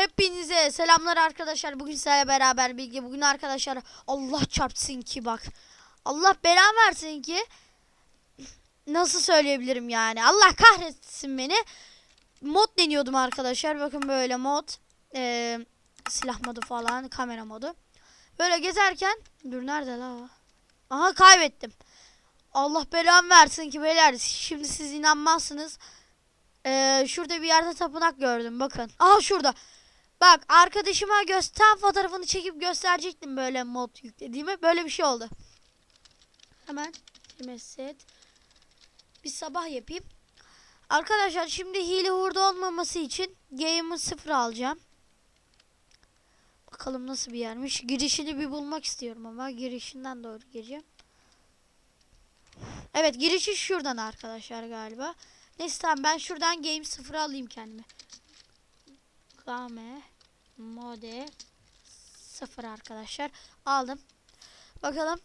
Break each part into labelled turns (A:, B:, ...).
A: Hepinize selamlar arkadaşlar. Bugün sizlerle beraber bilgi. Bugün arkadaşlar Allah çarpsın ki bak. Allah belamı versin ki. Nasıl söyleyebilirim yani? Allah kahretsin beni. Mod deniyordum arkadaşlar. Bakın böyle mod. Ee, silah modu falan. Kamera modu. Böyle gezerken. Dur nerede la? Aha kaybettim. Allah belamı versin ki beyler. Şimdi siz inanmazsınız. Ee, şurada bir yerde tapınak gördüm bakın. Aha şurada. Bak arkadaşıma göster fotoğrafını çekip gösterecektim böyle mod yüklediğimi. Böyle bir şey oldu. Hemen set. Bir sabah yapayım. Arkadaşlar şimdi hile hurda olmaması için game'ı sıfır alacağım. Bakalım nasıl bir yermiş. Girişini bir bulmak istiyorum ama girişinden doğru gireceğim. Evet girişi şuradan arkadaşlar galiba. Neyse tamam ben şuradan game sıfır alayım kendime. Game mode sıfır arkadaşlar. Aldım. Bakalım.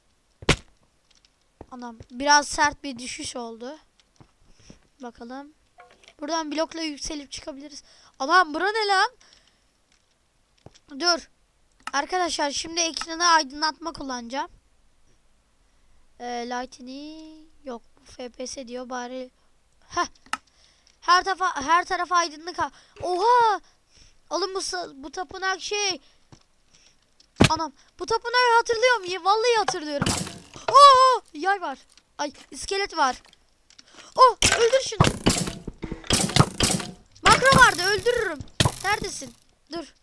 A: Anam biraz sert bir düşüş oldu. Bakalım. Buradan blokla yükselip çıkabiliriz. Anam bura ne lan? Dur. Arkadaşlar şimdi ekranı aydınlatma kullanacağım. Ee, lightning yok. FPS diyor bari. Heh. Her tarafa her tarafa aydınlık. ha- Oha! Oğlum bu bu tapınak şey. Anam bu tapınağı hatırlıyor muyum? Vallahi hatırlıyorum. Oo! Yay var. Ay iskelet var. Oh öldür şunu. Makro vardı öldürürüm. Neredesin? Dur.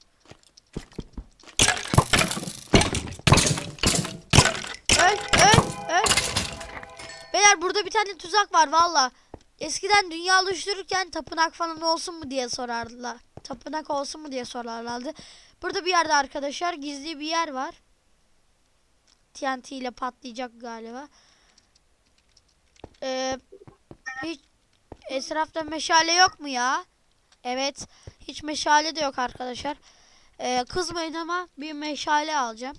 A: Öl öl öl. Beyler burada bir tane tuzak var valla. Eskiden dünya oluştururken tapınak falan olsun mu diye sorardılar. Tapınak olsun mu diye sorarlardı. Burada bir yerde arkadaşlar gizli bir yer var. TNT ile patlayacak galiba. Ee, hiç etrafta meşale yok mu ya? Evet. Hiç meşale de yok arkadaşlar. Ee, kızmayın ama bir meşale alacağım.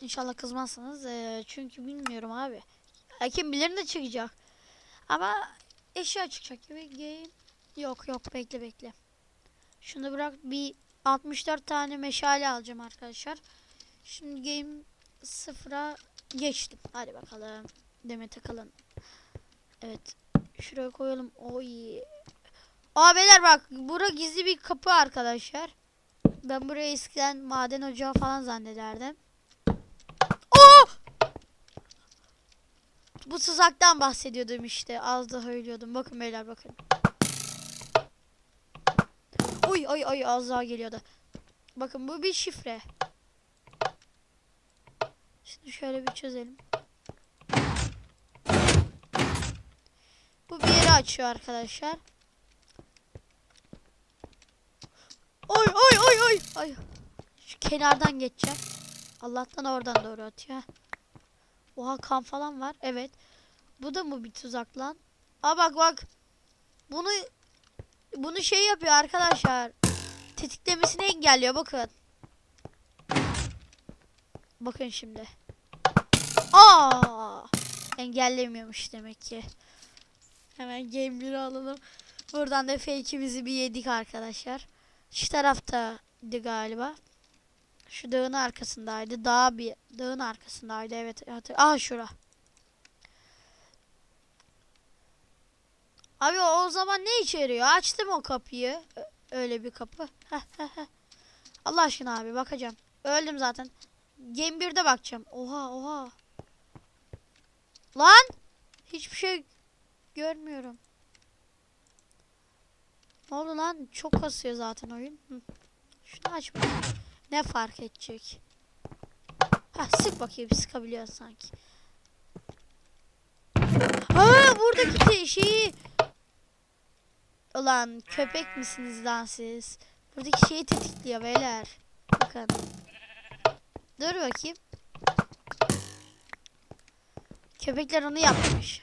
A: İnşallah kızmazsınız. Ee, çünkü bilmiyorum abi. Kim bilir ne çıkacak. Ama eşya çıkacak gibi game. Yok yok bekle bekle. Şunu bırak bir 64 tane meşale alacağım arkadaşlar. Şimdi game sıfıra geçtim. Hadi bakalım. Deme takalım. Evet. Şuraya koyalım. Oy. Aa beyler bak. Bura gizli bir kapı arkadaşlar. Ben buraya eskiden maden ocağı falan zannederdim. Oo! Bu tuzaktan bahsediyordum işte. Az daha ölüyordum. Bakın beyler bakın. Oy oy oy az daha geliyordu. Bakın bu bir şifre. Şimdi şöyle bir çözelim. Bu bir yeri açıyor arkadaşlar. Oy oy oy oy. Ay. Şu kenardan geçeceğim. Allah'tan oradan doğru atıyor. Oha kan falan var. Evet. Bu da mı bir tuzak lan? Aa bak bak. Bunu bunu şey yapıyor arkadaşlar. Tetiklemesini engelliyor bakın. Bakın şimdi. Aa! Engellemiyormuş demek ki. Hemen game 1'i alalım. Buradan da fake'imizi bir yedik arkadaşlar. Şu taraftaydı galiba. Şu dağın arkasındaydı. Dağ bir dağın arkasındaydı. Evet. hatır- Aa şura. Abi o zaman ne içeriyor? Açtım o kapıyı. Öyle bir kapı. Allah aşkına abi bakacağım. Öldüm zaten. Game 1'de bakacağım. Oha oha. Lan! Hiçbir şey görmüyorum. Ne oldu lan? Çok kasıyor zaten oyun. Hı. Şunu aç. Ne fark edecek? Ha sık bakayım sıkabiliyor sanki. Aa buradaki şeyi Ulan köpek misiniz lan siz? Buradaki şeyi tetikliyor beyler. Bakın. Dur bakayım. Köpekler onu yapmış.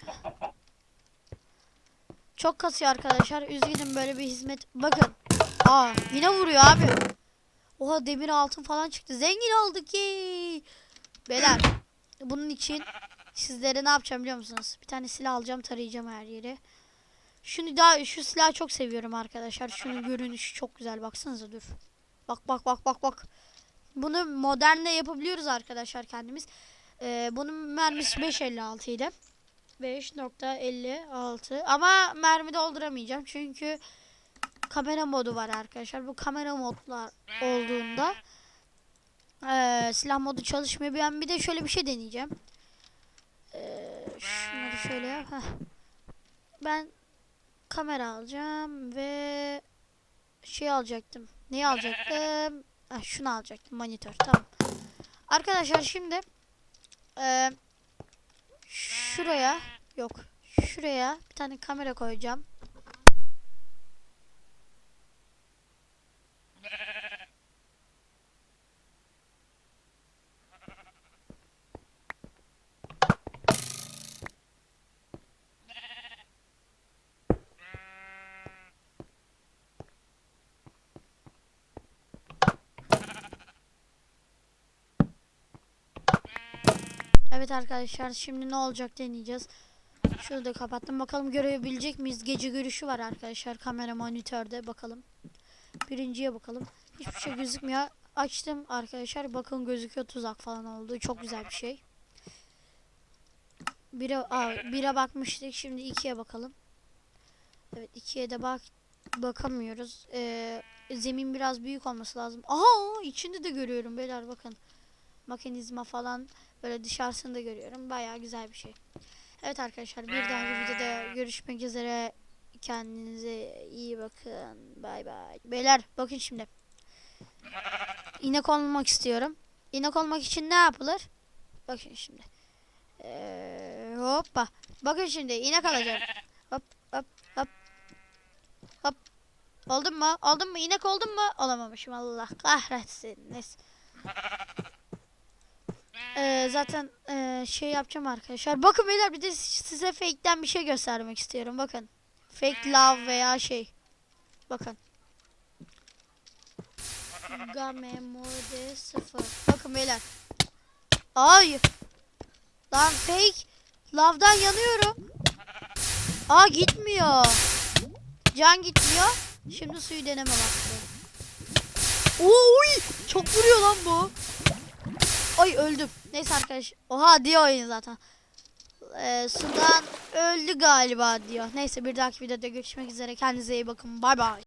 A: Çok kasıyor arkadaşlar. Üzgünüm böyle bir hizmet. Bakın. Aa yine vuruyor abi. Oha demir altın falan çıktı. Zengin olduk ki. Beyler bunun için sizlere ne yapacağım biliyor musunuz? Bir tane silah alacağım tarayacağım her yeri. Şunu daha şu silahı çok seviyorum arkadaşlar. Şunun görünüşü çok güzel. Baksanıza dur. Bak bak bak bak bak. Bunu modernle yapabiliyoruz arkadaşlar kendimiz. Ee, bunun mermisi 5.56 idi. 5.56 ama mermi dolduramayacağım çünkü kamera modu var arkadaşlar. Bu kamera modlar olduğunda eee, silah modu çalışmıyor. Ben bir de şöyle bir şey deneyeceğim. Eee şunları şöyle yap. Heh. Ben kamera alacağım ve şey alacaktım. Neyi alacaktım? Heh, şunu alacaktım. Monitör. Tamam. Arkadaşlar şimdi eee, şuraya yok. Şuraya bir tane kamera koyacağım. Evet arkadaşlar şimdi ne olacak deneyeceğiz. Şunu da kapattım. Bakalım görebilecek miyiz? Gece görüşü var arkadaşlar kamera monitörde. Bakalım. Birinciye bakalım. Hiçbir şey gözükmüyor. Açtım arkadaşlar. Bakın gözüküyor tuzak falan oldu. Çok güzel bir şey. Bire, aa, bire bakmıştık. Şimdi ikiye bakalım. Evet ikiye de bak bakamıyoruz. Ee, zemin biraz büyük olması lazım. Aha içinde de görüyorum beyler bakın. Mekanizma falan böyle dışarısını da görüyorum. Bayağı güzel bir şey. Evet arkadaşlar bir dahaki videoda görüşmek üzere. Kendinize iyi bakın. Bay bay. Beyler bakın şimdi. İnek olmak istiyorum. İnek olmak için ne yapılır? Bakın şimdi. Ee, hoppa. Bakın şimdi inek alacağım. Hop hop hop. Hop. Oldum mu? Oldum mu? İnek oldum mu? Olamamışım Allah kahretsin. Neyse. Ee, zaten ee, şey yapacağım arkadaşlar. Bakın beyler bir de size fake'ten bir şey göstermek istiyorum. Bakın. Fake love veya şey. Bakın. Game mode 0. Bakın beyler. Ay. Lan fake. Love'dan yanıyorum. Aa gitmiyor. Can gitmiyor. Şimdi suyu deneme vakti. Oy! Çok vuruyor lan bu. Ay öldüm. Neyse arkadaş. Oha diyor oyun zaten. Ee, sudan öldü galiba diyor. Neyse bir dahaki videoda görüşmek üzere. Kendinize iyi bakın. Bay bay.